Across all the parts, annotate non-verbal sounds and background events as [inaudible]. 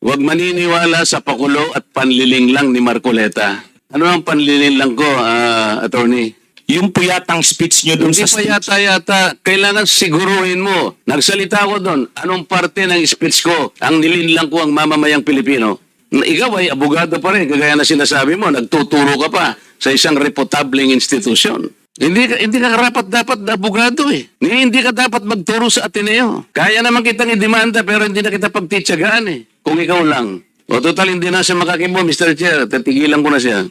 Huwag maniniwala sa pakulo at panliling lang ni Marcoleta. Ano ang panliling lang ko, ah, attorney? Yung po yatang speech nyo Hindi sa pa yata yata, kailangan siguruhin mo. Nagsalita ko doon, anong parte ng speech ko ang nilinlang ko ang mamamayang Pilipino? Na Ikaw ay abogado pa rin, kagaya na sinasabi mo, nagtuturo ka pa sa isang reputabling institusyon. Hindi ka, hindi ka karapat dapat na abogado eh. Hindi ka dapat magturo sa Ateneo. Kaya naman kitang idemanda pero hindi na kita pagtitsagaan eh. Kung ikaw lang. O total hindi na siya makakibo, Mr. Chair. Tatigilan ko na siya.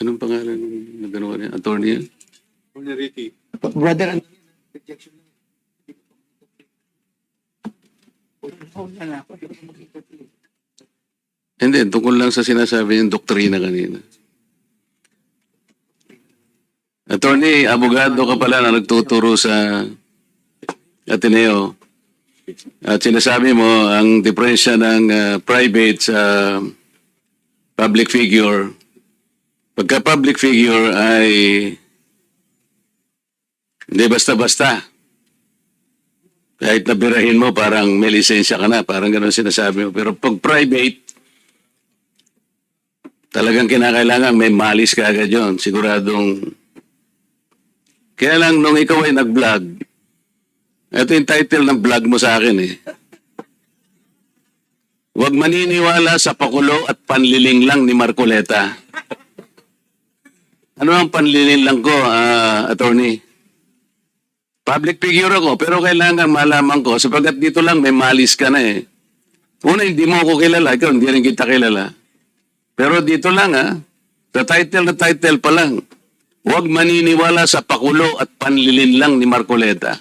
Anong pangalan ng nagano niya? Attorney yan? Brother, ano? Hindi, tungkol lang sa sinasabi yung doktrina kanina. Attorney, abogado ka pala na nagtuturo sa Ateneo. At sinasabi mo, ang diferensya ng ah, private sa public figure, pagka public figure ay hindi basta-basta. Kahit nabirahin mo, parang may lisensya ka na, parang gano'n sinasabi mo. Pero pag private, talagang kinakailangan may malis ka agad yun. Siguradong... Kaya lang nung ikaw ay nag-vlog, ito yung title ng vlog mo sa akin eh. Huwag maniniwala sa pakulo at panliling lang ni Marcoleta. Ano ang panliling lang ko, ah, attorney? Public figure ako, pero kailangan malaman ko, sapagat dito lang may malis ka na eh. Una, hindi mo ako kilala, ikaw hindi rin kita kilala. Pero dito lang ha, sa title na title pa lang, huwag maniniwala sa pakulo at panlilin lang ni Marcoleta.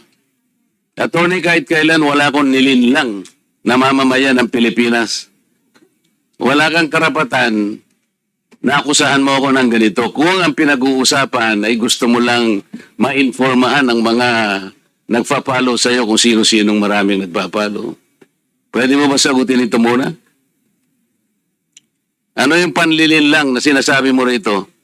Attorney, kahit kailan wala akong nilinlang na mamamayan ng Pilipinas. Wala kang karapatan na akusahan mo ako ng ganito. Kung ang pinag-uusapan ay gusto mo lang mainformahan ng mga nagpa-follow sa iyo kung sino-sinong maraming nagpa-follow. Pwede mo ba sagutin ito muna? Ano yung panlilin lang na sinasabi mo rito?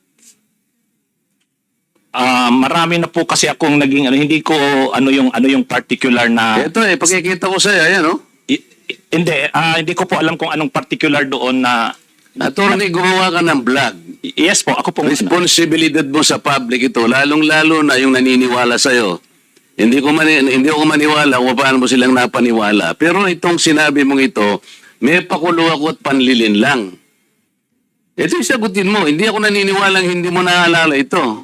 Ah, marami na po kasi akong naging ano hindi ko ano yung ano yung particular na Ito eh, pagkikita ko sa'yo, ayan oh. I- i- hindi ah, hindi ko po alam kung anong particular doon na Attorney, gumawa ka ng vlog. yes po ako po Responsibilidad mo sa public ito, lalong-lalo na yung naniniwala sa'yo. Hindi ko mani, hindi ako maniwala kung paano mo silang napaniwala. Pero itong sinabi mong ito, may pakulo ako at panlilin lang. Ito yung sagutin mo. Hindi ako naniniwalang hindi mo naalala ito.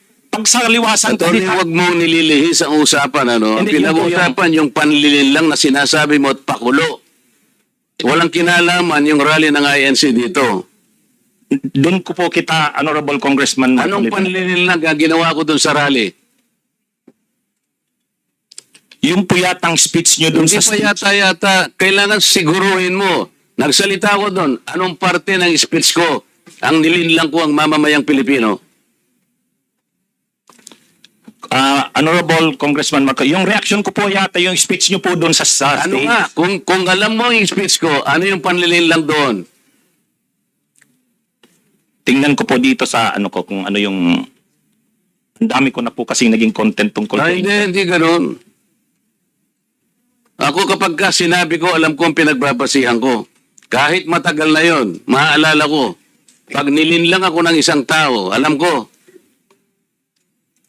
pag sa liwasan, Attorney, huwag mo nililihis ang usapan. Ano? Ang Hindi, yun po pinag-uusapan yung panlilin lang na sinasabi mo at pakulo. Walang kinalaman yung rally ng INC dito. doon ko po kita, Honorable Congressman Anong Marcoleta. panlilin lang ang ginawa ko dun sa rally? Yung po yatang speech nyo doon Hindi sa pa yata yata, kailangan siguruhin mo. Nagsalita ko doon, anong parte ng speech ko ang nilinlang ko ang mamamayang Pilipino? Ah, Honorable Congressman Marco, yung reaction ko po yata yung speech nyo po doon sa, sa Ano stage. nga, kung, kung alam mo yung speech ko, ano yung panlilinlang doon? Tingnan ko po dito sa ano ko kung ano yung ang dami ko na po kasi naging content tungkol po. hindi, hindi ganun. Ako kapag ka sinabi ko, alam ko ang pinagbabasihan ko. Kahit matagal na yon, maaalala ko. Pag nilinlang ako ng isang tao, alam ko.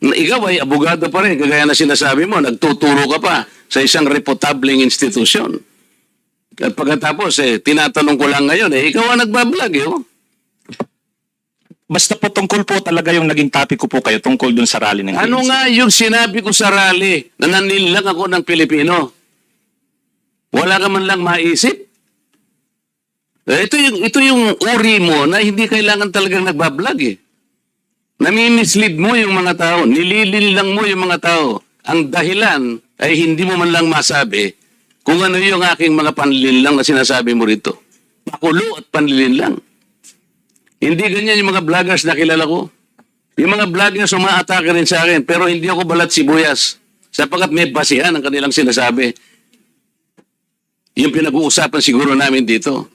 Na Ikaw ay abogado pa rin, kagaya na sinasabi mo, nagtuturo ka pa sa isang reputabling institusyon. At pagkatapos, eh, tinatanong ko lang ngayon, eh, ikaw ang nagbablog, eh, oh. Basta po tungkol po talaga yung naging topic ko po kayo tungkol dun sa rally ng Ano ANC. nga yung sinabi ko sa rally na nanilang ako ng Pilipino? Wala ka man lang maisip? Eh, Ito yung, ito yung uri mo na hindi kailangan talagang nagbablog eh. Nami-mislead mo yung mga tao, nililin lang mo yung mga tao. Ang dahilan ay hindi mo man lang masabi kung ano yung aking mga panlilin lang na sinasabi mo rito. Makulo at panlilin lang. Hindi ganyan yung mga vloggers na kilala ko. Yung mga vloggers umaatake rin sa akin, pero hindi ako balat sibuyas. Sapagkat may basihan ang kanilang sinasabi. Yung pinag-uusapan siguro namin dito.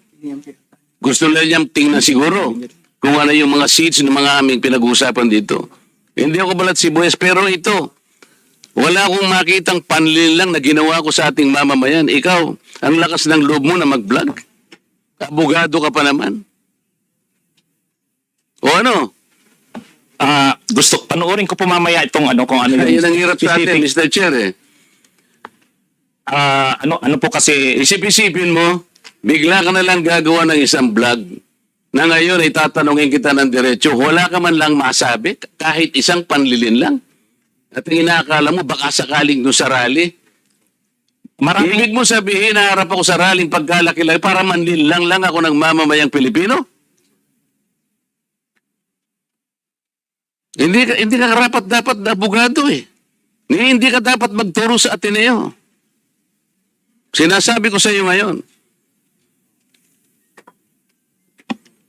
Gusto nila niyang tingnan siguro kung ano yung mga seats ng mga aming pinag-uusapan dito. Hindi ako balat sibuyas, pero ito, wala akong makitang panlil lang na ginawa ko sa ating mamamayan. Ikaw, ang lakas ng loob mo na mag-vlog. Abogado ka pa naman. O ano? Ah, gusto panoorin ko po mamaya itong ano kung ano yung Ayun ang hirap sa atin, specific- Mr. Chair eh. Ah, ano ano po kasi Isip-isipin mo, bigla ka na lang gagawa ng isang vlog na ngayon ay tatanungin kita ng diretso, wala ka man lang masabi, kahit isang panlilin lang. At ang inaakala mo, baka sakaling doon sa rally. maraming Ibig mo sabihin, naharap ako sa rallying pagkalaki-laki para manlilang lang ako ng mamamayang Pilipino? Hindi ka, hindi ka karapat dapat na abogado eh. Hindi ka dapat magturo sa Ateneo. Sinasabi ko sa iyo ngayon.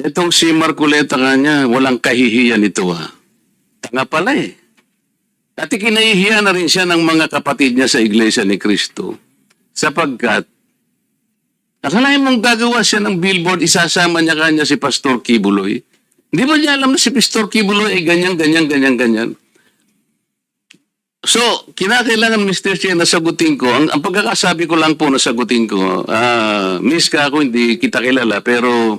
Itong si Marcoleta kanya, walang kahihiyan ito ha. Tanga pala eh. At ikinahihiya na rin siya ng mga kapatid niya sa Iglesia ni Cristo. Sapagkat, akalain mong gagawa siya ng billboard, isasama niya kanya si Pastor Kibuloy. Hindi ba niya alam na si Pastor Kibuloy ay ganyan, ganyan, ganyan, ganyan? So, kinakailangan, Mr. Chair, na sagutin ko. Ang, ang pagkakasabi ko lang po na sagutin ko, ah, miss ka ako, hindi kita kilala, pero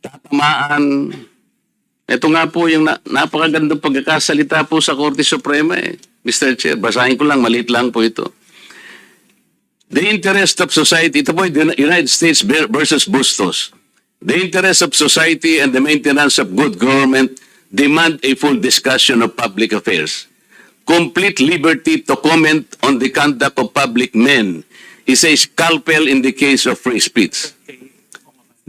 tatamaan. Ito nga po yung na, napakagandang pagkakasalita po sa Korte Suprema eh. Mr. Chair, basahin ko lang, maliit lang po ito. The interest of society, ito po United States versus Bustos. The interest of society and the maintenance of good government demand a full discussion of public affairs. Complete liberty to comment on the conduct of public men is a scalpel in the case of free speech.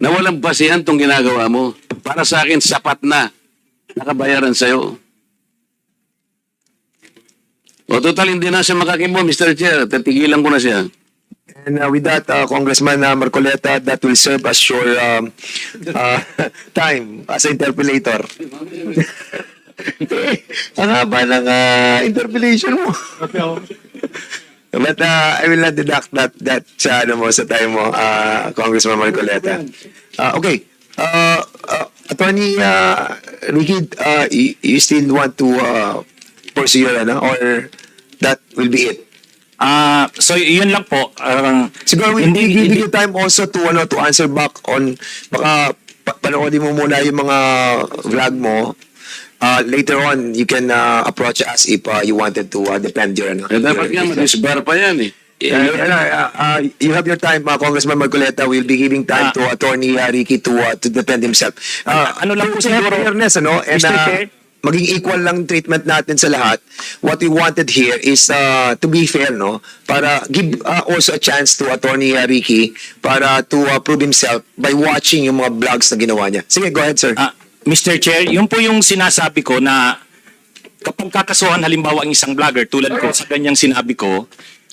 na walang basihan tong ginagawa mo. Para sa akin, sapat na. Nakabayaran sa'yo. O total, hindi na siya makakibo, Mr. Chair. Tatigilan ko na siya. And uh, with that, uh, Congressman uh, Marcoleta, that will serve as your um, uh, [laughs] time as interpellator. [laughs] Ang haba ng uh, interpellation mo. [laughs] But uh, I will not deduct that that sa ano mo sa time mo, uh, Congressman Marcoleta. Uh, okay. Uh, uh, Attorney uh, Ricky, uh, you, you still want to uh, pursue your ano or that will be it? Ah, so yun lang po. Ah, Siguro we, hindi, give you time also to ano to answer back on baka pa- panoodin mo muna yung mga vlog mo. Uh, later on, you can uh, approach us if uh, you wanted to uh, defend your ano. Eh, dapat nga, your- madisbar pa yan eh. Uh, ano, uh, uh, you have your time, uh, Congressman Marcoleta. We'll be giving time Ah. to Attorney uh, Ricky to uh, to defend himself. Uh, Ano lang po siguro, fairness, ano? And, Mr. uh, maging equal lang treatment natin sa lahat. What we wanted here is uh, to be fair, no? Para give uh, also a chance to Attorney uh, Ricky para to uh, prove himself by watching yung mga vlogs na ginawa niya. Sige, go ahead, sir. Ah, Mr. Chair, yun po yung sinasabi ko na kapag kakasuhan halimbawa ang isang vlogger tulad ko sa ganyang sinabi ko,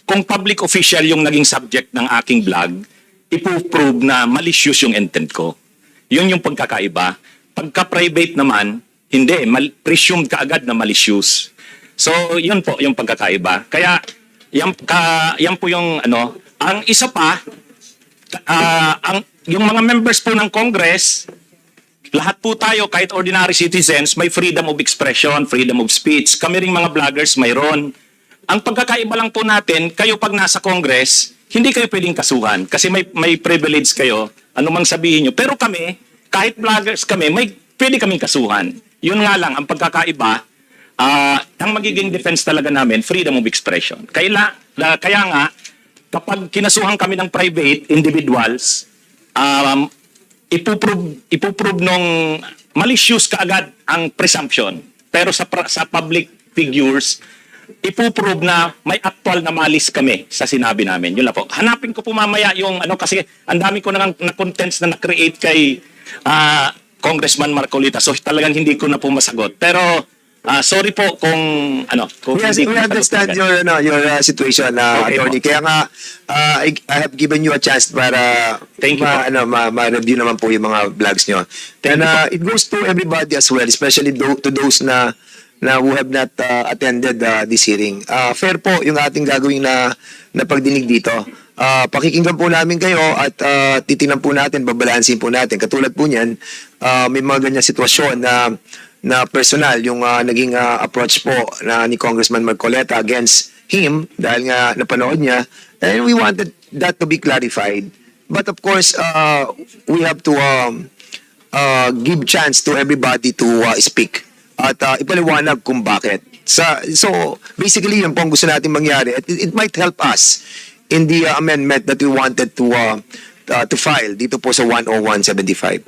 kung public official yung naging subject ng aking vlog, ipo-prove na malicious yung intent ko. Yun yung pagkakaiba. Pagka-private naman, hindi, mal- presumed ka agad na malicious. So, yun po yung pagkakaiba. Kaya, yan, ka, yan po yung ano, ang isa pa, ah, ang, yung mga members po ng Congress, lahat po tayo, kahit ordinary citizens, may freedom of expression, freedom of speech. Kami ring mga vloggers, mayroon. Ang pagkakaiba lang po natin, kayo pag nasa Congress, hindi kayo pwedeng kasuhan kasi may, may privilege kayo, anumang sabihin nyo. Pero kami, kahit vloggers kami, may pwede kaming kasuhan. Yun nga lang, ang pagkakaiba, ah, ang magiging defense talaga namin, freedom of expression. Kaya, la, kaya nga, kapag kinasuhan kami ng private individuals, um, ipuprove, ipuprove nung malicious kaagad ang presumption. Pero sa, sa public figures, ipuprove na may actual na malis kami sa sinabi namin. Yun lang po. Hanapin ko po mamaya yung ano kasi ang dami ko na, na contents na na-create kay ah, Congressman Marcolita. So talagang hindi ko na po masagot. Pero ah, sorry po kung ano, kung hindi ko we understand your ano, your uh, situation, uh, Okay attorney. po. Kaya nga uh, I, I have given you a chance para Thank you ma, po. ano, ma, ma-review naman po yung mga vlogs. And Thank you uh, it goes to everybody as well, especially tho- to those na na who have not uh, attended uh, this hearing. Uh, fair po yung ating gagawin na na pagdinig dito. Uh, pakikinggan po namin kayo at uh, titingnan po natin, babalansin po natin. Katulad po niyan, uh, may mga ganyan sitwasyon na na personal yung uh, naging uh, approach po na ni Congressman Marcoleta against him dahil nga napanood niya. And we wanted that to be clarified. But of course uh, we have to um, uh, give chance to everybody to uh, speak at uh, ipaliwanag kung bakit. Sa so basically yun po ang gusto natin mangyari. It, it might help us in the uh, amendment that we wanted to uh, uh, to file dito po sa 10175